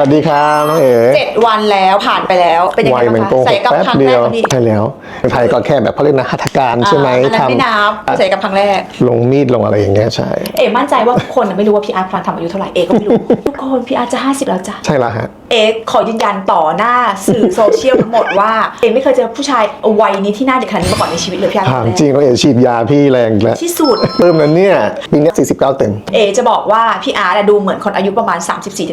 วัสดีครับน้องเอ๋เจ็ดวันแล้วผ่านไปแล้วเป็นยังวัไงยมันบ้างโกคะหใส่กกับแป๊บครั้งเดีแรยกวพอดีใช่แล้วไทยก็แค่แบบเขาเรียกนะหัตถการใช่ไหมอ่าอันนั้นไม่นับใส่กับครั้งแรก ลงมีดลงอะไรอย่างเงี้ยใช่เอ๋มั่นใจว่าทุกคนน่ะไม่รู้ว่าพี่อาร์ตฟันทำอายุเท่าไหร่เอ๋ก็ไม่รู้ทุกคนพี่อาร์ตจะ50แล้วจ้ะใช่แล้วฮะ เอ๋ขอยืนยันต่อหน้าสื่อโซเชียลทั้งหมดว่าเอ๋ไม่เคยเจอผู้ชายวัยนี้ที่หน้าเด็กขนาดนี้มาก่อนในชีวิตเลยพี่อาร์ตถามจริงน้องเอ๋ฉีดยาพี่แรงอีกแล้วที่สุดเติมนั้นเนี่ยปีเนี้49เต็มเอจะบอกว่าพี่อาร์ตอะดูเหมือนคนอายุประมาณ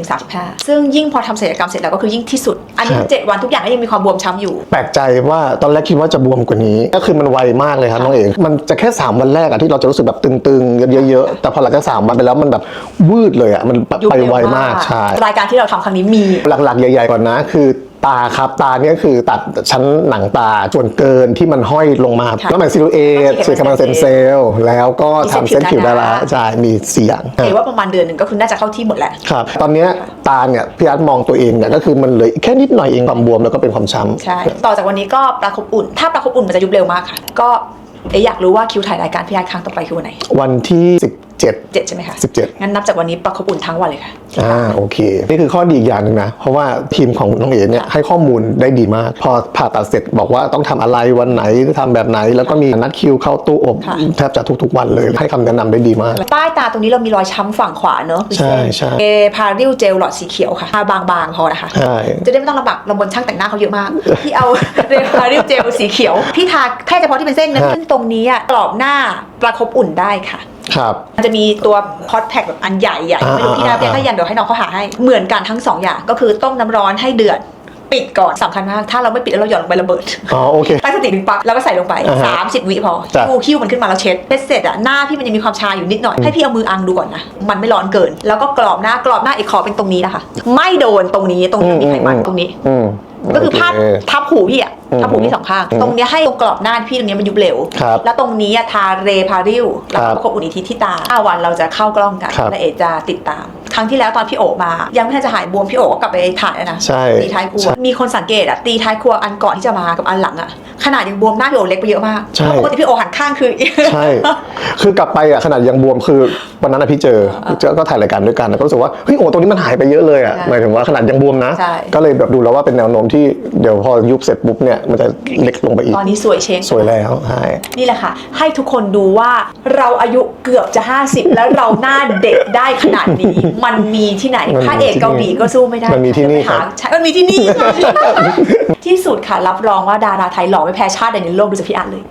34-35 ซึ่งยิ่งพอทำศัลยกรรมเสร็จแล้วก็คือยิ่งที่สุด อันนี้ครับเจ็ดวันทุกอย่างก็ยังมีความบวมช้ำอยู่ แปลกใจว่าตอนแรกคิดว่าจะบวมกว่านี้ ก็คือมันไวมากเลยครับน้องเอ๋มันจะแค่ 3 วันแรกอะที่เราจะรู้สึกแบบตึงๆเยอะๆแต่พอหลังจากสามวันไปแล้วมันแบบวืดเลยอะมันแบบยุบไปเร็วไวมามากกใช่รายการที่เราทำครั้งนี้มีหลักๆ ใหญ่ๆก่อนนะ คือตาครับตาเนี่ยคือตัดชั้นหนังตาส่วนเกินที่มันห้อยลงมาค่ะแล้วมันซิลูเอตแล้วมีเศษกำลังเซนเซลล์แล้วก็มีเส้นทำเส้นผิผิววดาดาราราใช่มีสี่อย่างเอว่าประมาณเดือนหนึ่งก็คือน่าจะเข้าที่หมดแหละ ครับ ตอนเนี้ยตาเนี่ยพี่อาร์ตมองตัวเองเนี่ยก็คือมันเหลยแค่นิดหน่อยเองความบวมแล้วก็เป็นความช้ำ ใช่ ต่อจากวันนี้ก็ประคบอุ่น ถ้าประคบอุ่นมันจะยุบเร็วมากค่ะ ก็เอะอยากรู้ว่าคิวถ่ายรายการพี่อาร์ตครั้งต่อไปคือวันไหน วันที่ 17เจ็ดใช่ไหมคะ17งั้นนับจากวันนี้ประคบอุ่นทั้งวันเลยค่ะ อ่าโอเค นี่คือข้อดีอีกอย่างหนึ่งนะ เพราะว่าทีมของน้องเอ๋เนี่ยให้ข้อมูลได้ดีมาก พอผ่าตัดเสร็จบอกว่าต้องทำอะไรวันไหนทำแบบไหน แล้วก็มีนัดคิวเข้าตู้อบค่ะ แทบจะทุกๆวันเลย ให้คำแนะนำได้ดีมาก ใต้ตาตรงนี้เรามีรอยช้ำฝั่งขวาเนอะใช่ใช่ เอพาริลเจลหลอดสีเขียวค่ะทาบางๆพอนะคะ ใช่ จะได้ไม่ต้องลำบากลำบนช่างแต่งหน้าเขาเยอะมาก พี่เอา เรพาริลเจลสีเขียว พี่ทาแค่เฉพาะที่เป็นเส้นนะฮะ เส้นตรงนี้อะกรอบหน้าประคบอุ่นได้ค่ะ ครับ มันจะมีตัวพอตแพ็กแบบอันใหญ่ๆอ่าไม่รู้พี่นาอ่าเพียงถ้ายันเดี๋ยวให้น้องเขาหาให้เหมือนกันทั้งสองอย่างก็คือต้มน้ำร้อนให้เดือดปิดก่อนสำคัญมาก ถ้าเราไม่ปิดแล้วเราหย่อนลงไประเบิดอ๋อโอเคตั้งสติหนึ่งปักแล้วก็ใส่ลงไปอ่าฮะ30 วิพอจ้ะคิ้วคิ้วมันขึ้นมาแล้วเช็ดเช็ดเสร็จอะหน้าพี่มันยังมีความชาอยู่นิดหน่อยให้พี่เอามืออังดูก่อนนะมันไม่ร้อนเกิน แล้วก็กรอบหน้ากรอบหน้าอีกขอเป็นตรงนี้นะคะ ไม่โดนตรงนี้ตรงนี้มีไขมันตรงนี้อืมก็คือพาดโเทับหูพี่อะอืมทับหูพี่สองข้างอืมตรงเนี้ยให้ตรงกรอบหน้าพี่ตรงเนี้ยมันยุบเร็ว ครับแล้วตรงนี้อะทาเรพาริลแล้วครัก็บควบอุ่นอีกทีที่ตาห้าวันเราจะเข้ากล้องกันครับและเอจะติดตาม ครั้งที่แล้วตอนพี่โอมา ยังไม่ทันจะหายบวมพี่โอก็กลับไปถ่ายแล้วนะใช่ตีท้ายครัว ใช่มีคนสังเกตอะตีท้ายครัวอันก่อนที่จะมากับอันหลังอะขนาดยังบวมหน้าพี่โอเล็กไปเยอะมากใช่ เพราะปกติพี่โอหันข้างคือ ใช่ คือกลับไปอะขนาดยังบวมคือวันนั้นอะพี่เจอเจอก็ถ่ายรายการด้วยกันแล้วก็รู้สึกว่าเฮ้ยโอ้ตรงนี้มันหายไปเยอะเลยอะใช่หมายถึงว่าขนาดยังบวมนะ ใช่ ก็เลยแบบดูแล้วว่าเป็นแนวโน้มที่เดี๋ยวพอยุบเสร็จปุ๊บเนี่ยมันจะเล็กลงไปอีก ตอนนี้สวยเชงสวยแล้วใช่นี่แหละค่ะ ให้ทุกคนดูว่าเราอายุเกือบจะ 50 แล้วเราหน้าเด็กได้ขนาดนี้ มันมีที่ไหนมันมีพระเอกที่นี่เกาหลีก็สู้ไม่ได้มันมีที่นี่ครับหาใช่มันมีที่นี่ที่สุดค่ะรับรองว่าดาราไทยหล่อไม่แพ้ชาติใดในโลกดูจากพี่อาร์ตเลย